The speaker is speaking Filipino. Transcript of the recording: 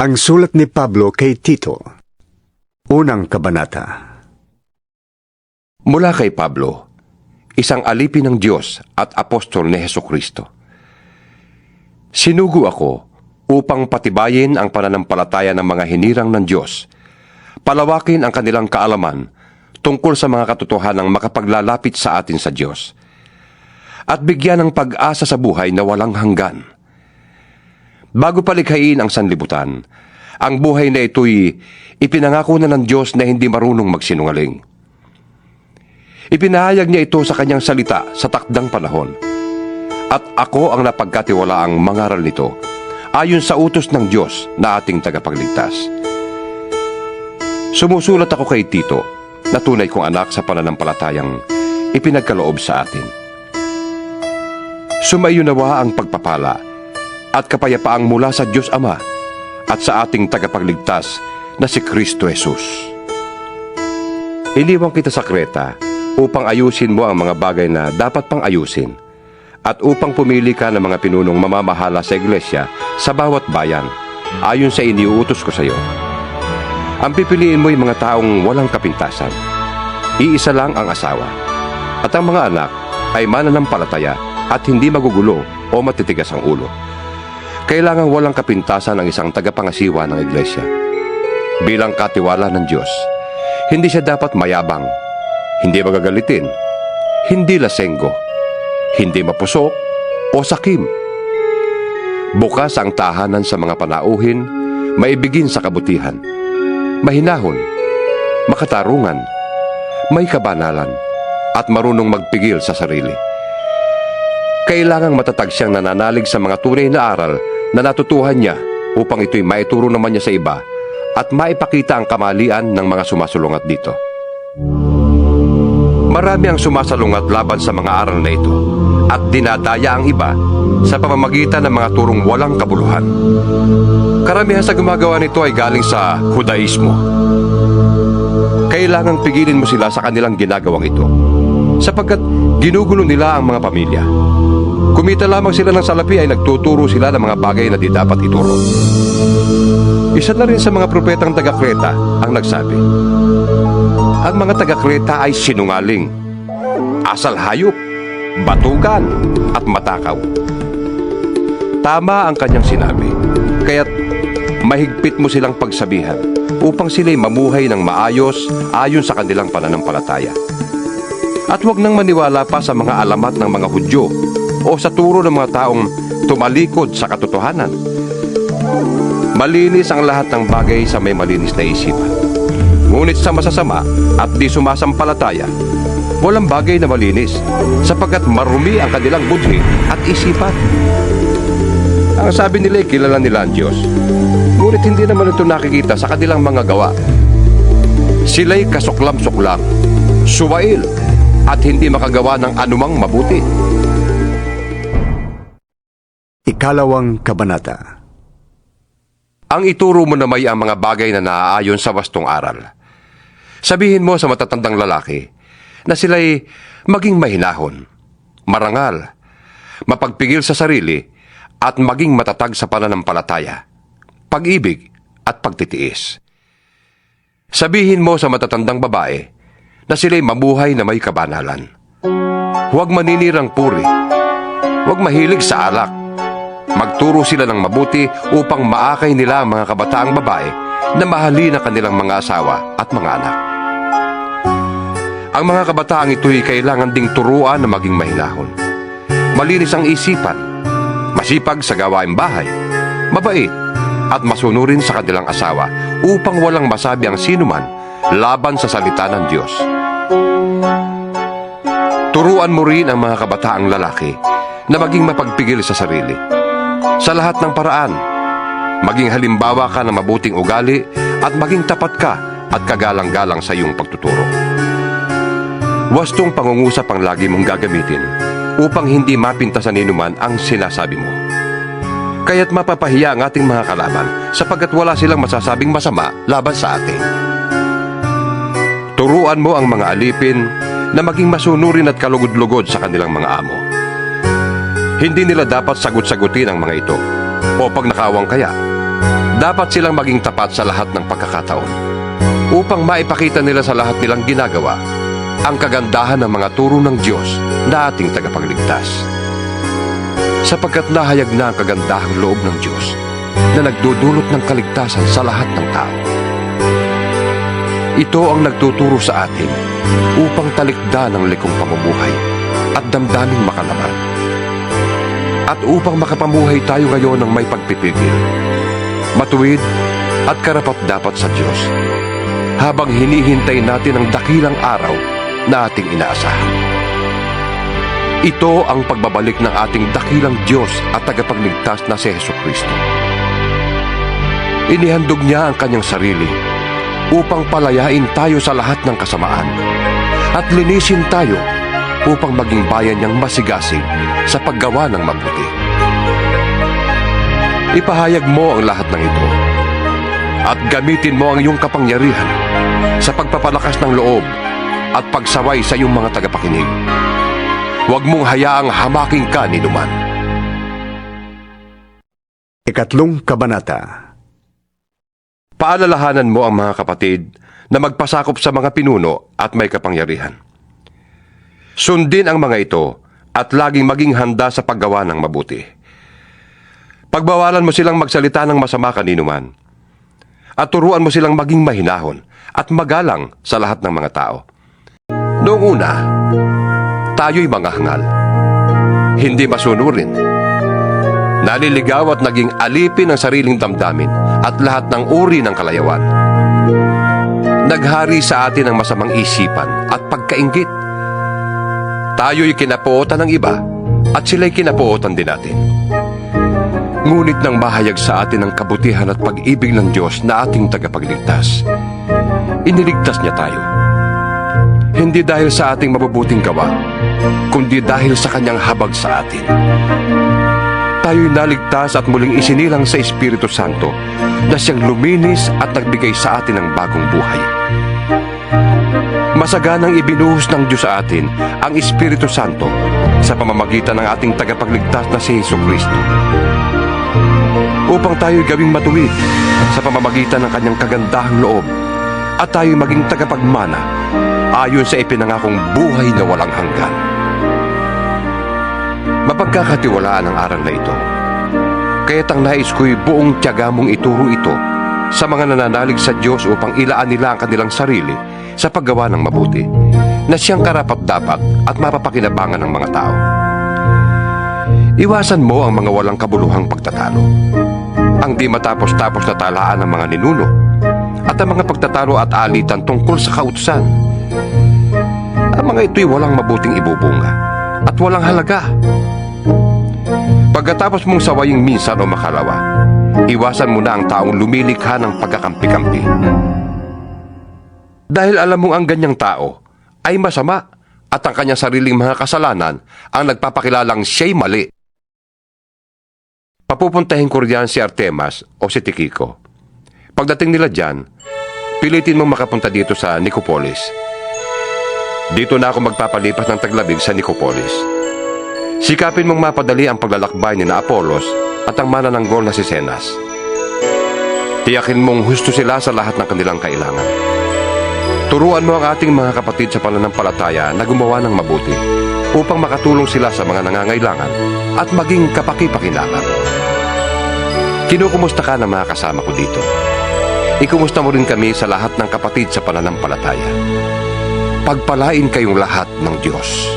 Ang sulat ni Pablo kay Tito. Unang kabanata. Mula kay Pablo, isang alipin ng Diyos at apostol ni Heso Kristo. Sinugo ako upang patibayin ang pananampalataya ng mga hinirang ng Diyos, palawakin ang kanilang kaalaman tungkol sa mga katotohanang makapaglalapit sa atin sa Diyos, at bigyan ng pag-asa sa buhay na walang hanggan. Bago palikhain ang sanlibutan, ang buhay na ito'y ipinangako na ng Diyos na hindi marunong magsinungaling. Ipinahayag niya ito sa kanyang salita sa takdang panahon. At ako ang napagkatiwalaang mangaral nito ayon sa utos ng Diyos na ating tagapagligtas. Sumusulat ako kay Tito na tunay kong anak sa pananampalatayang ipinagkaloob sa atin. Sumayo nawa ang pagpapala at kapayapaang mula sa Diyos Ama at sa ating tagapagligtas na si Kristo Jesus. Iniwang kita sa Kreta upang ayusin mo ang mga bagay na dapat pang ayusin at upang pumili ka ng mga pinunong mamamahala sa iglesia sa bawat bayan ayon sa iniuutos ko sa iyo. Ang pipiliin mo ay mga taong walang kapintasan. Iisa lang ang asawa. At ang mga anak ay mananampalataya at hindi magugulo o matitigas ang ulo. Kailangan walang kapintasan ang isang tagapangasiwa ng iglesia. Bilang katiwala ng Diyos, hindi siya dapat mayabang, hindi magagalitin, hindi lasenggo, hindi mapusok o sakim. Bukas ang tahanan sa mga panauhin, maibigin sa kabutihan, mahinahon, makatarungan, may kabanalan, at marunong magpigil sa sarili. Kailangang matatag siyang nananalig sa mga tunay na aral na natutuhan niya upang ito'y maituro naman niya sa iba at maipakita ang kamalian ng mga sumasulungat dito. Marami ang sumasalungat laban sa mga aral na ito at dinadaya ang iba sa pamamagitan ng mga turong walang kabuluhan. Karamihan sa gumagawa nito ay galing sa Hudaismo. Kailangang pigilin mo sila sa kanilang ginagawang ito sapagkat ginugulo nila ang mga pamilya. Kumita lamang sila ng salapi ay nagtuturo sila ng mga bagay na di dapat ituro. Isa na rin sa mga propetang taga-Kreta ang nagsabi, Ang mga taga-Kreta ay sinungaling, asal hayop, batugan at matakaw. Tama ang kanyang sinabi, kaya't mahigpit mo silang pagsabihan upang sila'y mamuhay ng maayos ayon sa kanilang pananampalataya. At huwag nang maniwala pa sa mga alamat ng mga Hudyo o sa turo ng mga taong tumalikod sa katotohanan. Malinis ang lahat ng bagay sa may malinis na isipan. Ngunit sa masasama at di sumasampalataya, walang bagay na malinis sapagkat marumi ang kanilang budhi at isipan. Ang sabi nila ay kilala nila ang Diyos. Ngunit hindi naman ito nakikita sa kanilang mga gawa. Sila'y kasuklam-suklam, suwail, at hindi makagawa ng anumang mabuti. Ikalawang kabanata. Ang ituro mo na may ang mga bagay na naaayon sa wastong aral. Sabihin mo sa matatandang lalaki na sila'y maging mahinahon, marangal, mapagpigil sa sarili, at maging matatag sa pananampalataya, pag-ibig at pagtitiis. Sabihin mo sa matatandang babae na sila'y mabuhay na may kabanalan. Huwag maninirang puri. Huwag mahilig sa alak. Magturo sila ng mabuti upang maakay nila ang mga kabataang babae na mahalin ang kanilang mga asawa at mga anak. Ang mga kabataang ito'y kailangan ding turuan na maging mahinahon. Malinis ang isipan, masipag sa gawaing bahay, mabait, at masunurin sa kanilang asawa upang walang masabi ang sinuman laban sa salita ng Diyos. Turuan mo rin ang mga kabataang lalaki na maging mapagpigil sa sarili. Sa lahat ng paraan, maging halimbawa ka ng mabuting ugali at maging tapat ka at kagalang-galang sa iyong pagtuturo. Wastong pangungusap ang lagi mong gagamitin upang hindi mapinta sa ninuman ang sinasabi mo. Kaya't mapapahiya ang ating mga kalaban sapagkat wala silang masasabing masama laban sa atin. Turuan mo ang mga alipin na maging masunurin at kalugod-lugod sa kanilang mga amo. Hindi nila dapat sagot-sagutin ang mga ito o pag nakawang kaya. Dapat silang maging tapat sa lahat ng pagkakataon upang maipakita nila sa lahat nilang ginagawa ang kagandahan ng mga turo ng Diyos na ating tagapagligtas. Sapagkat nahayag na ang kagandahang loob ng Diyos na nagdudulot ng kaligtasan sa lahat ng tao. Ito ang nagtuturo sa atin upang talikdan ang likong pamumuhay at damdaming makalaman. At upang makapamuhay tayo ngayon ng may pagpipigil, matuwid at karapat dapat sa Diyos habang hinihintay natin ang dakilang araw na ating inaasahan. Ito ang pagbabalik ng ating dakilang Diyos at tagapagligtas na si Heso Kristo. Inihandog niya ang kanyang sarili upang palayain tayo sa lahat ng kasamaan at linisin tayo upang maging bayan niyang masigasig sa paggawa ng mabuti. Ipahayag mo ang lahat ng ito at gamitin mo ang iyong kapangyarihan sa pagpapalakas ng loob at pagsaway sa iyong mga tagapakinig. Huwag mong hayaang hamaking ka ni Numan. Ikatlong Kabanata Paalalahanan mo ang mga kapatid na magpasakop sa mga pinuno at may kapangyarihan. Sundin ang mga ito at laging maging handa sa paggawa ng mabuti. Pagbawalan mo silang magsalita ng masama kaninuman at turuan mo silang maging mahinahon at magalang sa lahat ng mga tao. Noong una, tayo'y mga hangal. Hindi masunurin. Naliligaw at naging alipin ang sariling damdamin at lahat ng uri ng kalayawan. Naghari sa atin ang masamang isipan at pagkaingit. Tayo'y kinapuotan ng iba at sila'y kinapuotan din natin. Ngunit nang mahayag sa atin ang kabutihan at pag-ibig ng Diyos na ating tagapagligtas, iniligtas niya tayo. Hindi dahil sa ating mabubuting gawa, kundi dahil sa kanyang habag sa atin. Tayo'y naligtas at muling isinilang sa Espiritu Santo na siyang luminis at nagbigay sa atin ng bagong buhay. Masaganang ibinuhos ng Diyos sa atin ang Espiritu Santo sa pamamagitan ng ating tagapagligtas na si Yesu Kristo. Upang tayo'y gawing matuwid sa pamamagitan ng kanyang kagandahang loob at tayo'y maging tagapagmana ayon sa ipinangakong buhay na walang hanggan. Mapagkakatiwalaan ang aral na ito. Kaya't ang nais ko'y buong tiyaga mong ituro ito sa mga nananalig sa Diyos upang ilaan nila ang kanilang sarili sa paggawa ng mabuti na siyang karapat-dapat at mapapakinabangan ng mga tao. Iwasan mo ang mga walang kabuluhang pagtatalo, ang di matapos-tapos na talaan ng mga ninuno, at ang mga pagtatalo at alitan tungkol sa kautusan. Ang mga ito'y walang mabuting ibubunga at walang halaga. Pagkatapos mong sawayin minsan o makalawa, iwasan mo na ang taong lumilikha ng pagkakampi-kampi. Dahil alam mong ang ganyang tao ay masama at ang kanyang sariling mga kasalanan ang nagpapakilalang siya'y mali. Papupuntahin ko riyan si Artemas o si Tikiko. Pagdating nila dyan, pilitin mong makapunta dito sa Nicopolis. Dito na ako magpapalipas ng taglabig sa Nicopolis. Sikapin mong mapadali ang paglalakbay ni na Apolos at ang manananggol na si Zenas. Tiyakin mong husto sila sa lahat ng kanilang kailangan. Turuan mo ang ating mga kapatid sa pananampalataya na gumawa ng mabuti upang makatulong sila sa mga nangangailangan at maging kapaki-pakinabang. Kinukumusta ka ng mga kasama ko dito. Ikumusta mo rin kami sa lahat ng kapatid sa pananampalataya. Pagpalain kayong lahat ng Diyos.